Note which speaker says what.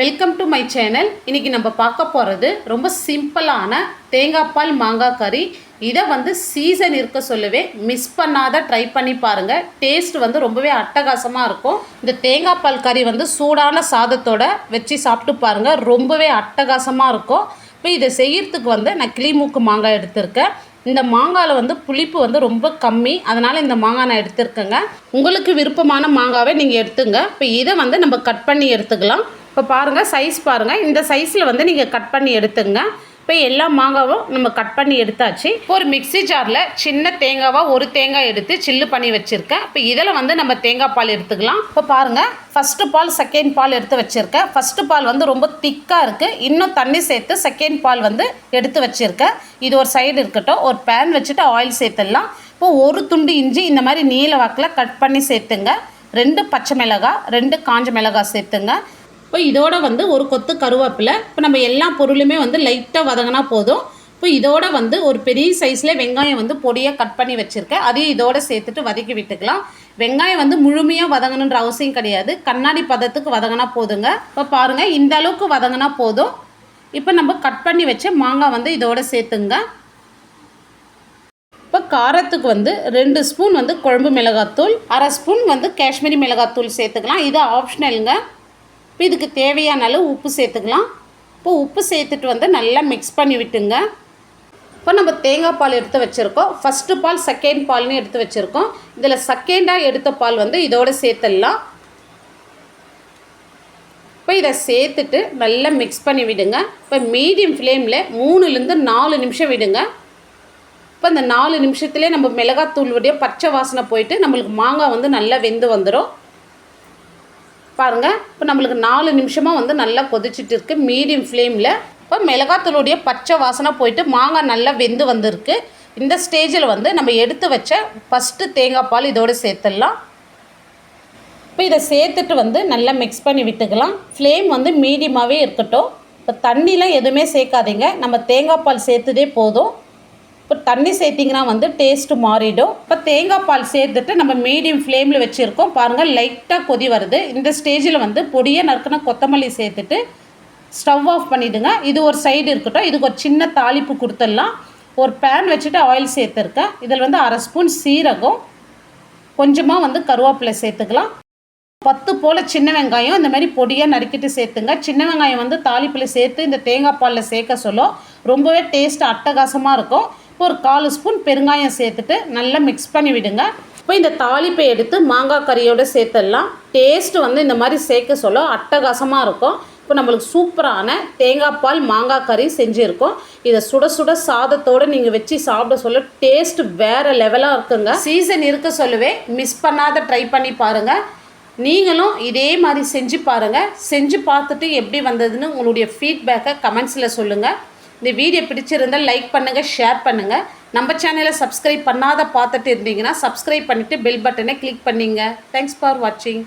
Speaker 1: Welcome to my channel இன்னைக்கு நம்ம பார்க்க போகிறது ரொம்ப சிம்பிளான தேங்காய் பால் மாங்காய் கறி. இதை வந்து சீசன் இருக்க சொல்லவே மிஸ் பண்ணாத ட்ரை பண்ணி பாருங்கள் டேஸ்ட் வந்து ரொம்பவே அட்டகாசமாக இருக்கும். இந்த தேங்காய் பால் கறி வந்து சூடான சாதத்தோட வச்சு சாப்பிட்டு பாருங்கள் ரொம்பவே அட்டகாசமாக இருக்கும். இப்போ இதை செய்யறதுக்கு வந்து நான் கிளிமூக்கு மாங்காய் எடுத்திருக்கேன். இந்த மாங்காயில் வந்து புளிப்பு வந்து ரொம்ப கம்மி. அதனால் இந்த மாங்காய் நான் எடுத்துருக்கேங்க. உங்களுக்கு விருப்பமான மாங்காவை நீங்கள் எடுத்துங்க. இப்போ இதை வந்து நம்ம கட் பண்ணி எடுத்துக்கலாம். இப்போ பாருங்கள் சைஸ் பாருங்கள் இந்த சைஸில் வந்து நீங்கள் கட் பண்ணி எடுத்துங்க. இப்போ எல்லா மாங்காவும் நம்ம கட் பண்ணி எடுத்தாச்சு. இப்போ ஒரு மிக்ஸி ஜாரில் சின்ன தேங்காவாக ஒரு தேங்காய் எடுத்து சில்லு பண்ணி வச்சுருக்கேன். இப்போ இதில் வந்து நம்ம தேங்காய் பால் எடுத்துக்கலாம். இப்போ பாருங்கள் ஃபஸ்ட்டு பால் செகண்ட் பால் எடுத்து வச்சுருக்கேன். ஃபஸ்ட்டு பால் வந்து ரொம்ப திக்காக இருக்குது இன்னும் தண்ணி சேர்த்து செகண்ட் பால் வந்து எடுத்து வச்சுருக்கேன். இது ஒரு சைடு இருக்கட்டும். ஒரு பேன் வச்சுட்டு ஆயில் சேர்த்துடலாம். இப்போ ஒரு துண்டு இஞ்சி இந்த மாதிரி நீல வாக்கில் கட் பண்ணி சேர்த்துங்க. ரெண்டு பச்சை மிளகாய் ரெண்டு காஞ்ச மிளகாய் சேர்த்துங்க. இப்போ இதோட வந்து ஒரு கொத்து கருவேப்பிலை. இப்போ நம்ம எல்லா பொருளுமே வந்து லைட்டாக வதங்கினா போதும். இப்போ இதோட வந்து ஒரு பெரிய சைஸில் வெங்காயம் வந்து பொடியாக கட் பண்ணி வச்சுருக்கேன். அதையும் இதோட சேர்த்துட்டு வதக்கி விட்டுக்கலாம். வெங்காயம் வந்து முழுமையாக வதங்கணுன்ற அவசியம் கிடையாது. கண்ணாடி பதத்துக்கு வதங்கினா போதுங்க. இப்போ பாருங்கள் இந்த அளவுக்கு வதங்கினா போதும். இப்போ நம்ம கட் பண்ணி வச்ச மாங்காய் வந்து இதோட சேர்த்துங்க. இப்போ காரத்துக்கு வந்து ரெண்டு ஸ்பூன் வந்து குழம்பு மிளகாத்தூள் அரை ஸ்பூன் வந்து காஷ்மீரி மிளகாத்தூள் சேர்த்துக்கலாம். இது ஆப்ஷனலுங்க. இப்போ இதுக்கு தேவையான அளவு உப்பு சேர்த்துக்கலாம். இப்போ உப்பு சேர்த்துட்டு வந்து நல்லா மிக்ஸ் பண்ணி விட்டுங்க. இப்போ நம்ம தேங்காய் பால் எடுத்து வச்சுருக்கோம். ஃபஸ்ட்டு பால் செகண்ட் பால்னு எடுத்து வச்சுருக்கோம். இதில் செகண்டாக எடுத்த பால் வந்து இதோட சேர்த்துடலாம். இப்போ இதை சேர்த்துட்டு நல்லா மிக்ஸ் பண்ணி விடுங்க. இப்போ மீடியம் ஃப்ளேமில் மூணுலேருந்து நாலு நிமிஷம் விடுங்க. இப்போ இந்த நாலு நிமிஷத்துலேயே நம்ம மிளகாத்தூள் பச்சை வாசனை போயிட்டு நம்மளுக்கு மாங்காய் வந்து நல்லா வெந்து வந்துடும். பாருங்கள் இப்போ நம்மளுக்கு நாலு நிமிஷமாக வந்து நல்லா கொதிச்சுட்டு இருக்கு. மீடியம் ஃப்ளேமில் இப்போ மிளகாத்தூளுடைய பச்சை வாசனை போயிட்டு மாங்காய் நல்லா வெந்து வந்திருக்கு. இந்த ஸ்டேஜில் வந்து நம்ம எடுத்து வச்ச ஃபஸ்ட்டு தேங்காய் பால் இதோடு சேர்த்துடலாம். இப்போ இதை சேர்த்துட்டு வந்து நல்லா மிக்ஸ் பண்ணி விட்டுக்கலாம். ஃப்ளேம் வந்து மீடியமாகவே இருக்கட்டும். இப்போ தண்ணிலாம் எதுவுமே சேர்க்காதீங்க. நம்ம தேங்காய் பால் சேர்த்துதே போதும். இப்போ தண்ணி சேர்த்திங்கன்னா வந்து டேஸ்ட்டு மாறிடும். இப்போ தேங்காய் பால் சேர்த்துட்டு நம்ம மீடியம் ஃப்ளேமில் வச்சுருக்கோம். பாருங்கள் லைட்டாக கொதி வருது. இந்த ஸ்டேஜில் வந்து பொடியை நறுக்கின கொத்தமல்லி சேர்த்துட்டு ஸ்டவ் ஆஃப் பண்ணிவிடுங்க இது ஒரு சைடு இருக்கட்டும். இதுக்கு ஒரு சின்ன தாளிப்பு கொடுத்துடலாம். ஒரு பேன் வச்சுட்டு ஆயில் சேர்த்துருக்கேன் இதில் வந்து அரை ஸ்பூன் சீரகம். கொஞ்சமாக வந்து கருவேப்பிலை சேர்த்துக்கலாம். பத்து போல் சின்ன வெங்காயம். இந்த மாதிரி பொடியாக நறுக்கிட்டு சேர்த்துங்க. சின்ன வெங்காயம் வந்து தாளிப்பில் சேர்த்து இந்த தேங்காய் பாலில் சேர்க்க சொல்லும். ரொம்பவே டேஸ்ட் அட்டகாசமாக இருக்கும். இப்போ ஒரு கால் ஸ்பூன் பெருங்காயம் சேர்த்துட்டு நல்லா மிக்ஸ் பண்ணி விடுங்க. இப்போ இந்த தாளிப்பை எடுத்து மாங்காய் கறியோடு சேர்த்துடலாம். டேஸ்ட்டு வந்து இந்த மாதிரி சேர்க்க சொல்ல அட்டகாசமாக இருக்கும். இப்போ நம்மளுக்கு சூப்பரான தேங்காய் பால் மாங்காய் கறி செஞ்சுருக்கோம். இதை சுட சுட சாதத்தோடு நீங்கள் வச்சு சாப்பிட சொல்ல டேஸ்ட் வேறு லெவலாக இருக்குங்க. சீசன் இருக்க சொல்லவே மிஸ் பண்ணாத ட்ரை பண்ணி பாருங்கள் நீங்களும் இதே மாதிரி செஞ்சு பாருங்கள் செஞ்சு பார்த்துட்டு எப்படி வந்ததுன்னு உங்களுடைய ஃபீட்பேக்கை கமெண்ட்ஸில் சொல்லுங்கள் இந்த வீடியோ பிடிச்சிருந்தால் லைக் பண்ணுங்கள் ஷேர் பண்ணுங்கள் நம்ம சேனலை சப்ஸ்கிரைப் பண்ணாத பார்த்துட்டு இருந்தீங்கன்னா சப்ஸ்கிரைப் பண்ணிவிட்டு பெல் பட்டனை கிளிக் பண்ணிங்க. தேங்க்ஸ் ஃபார் வாட்சிங்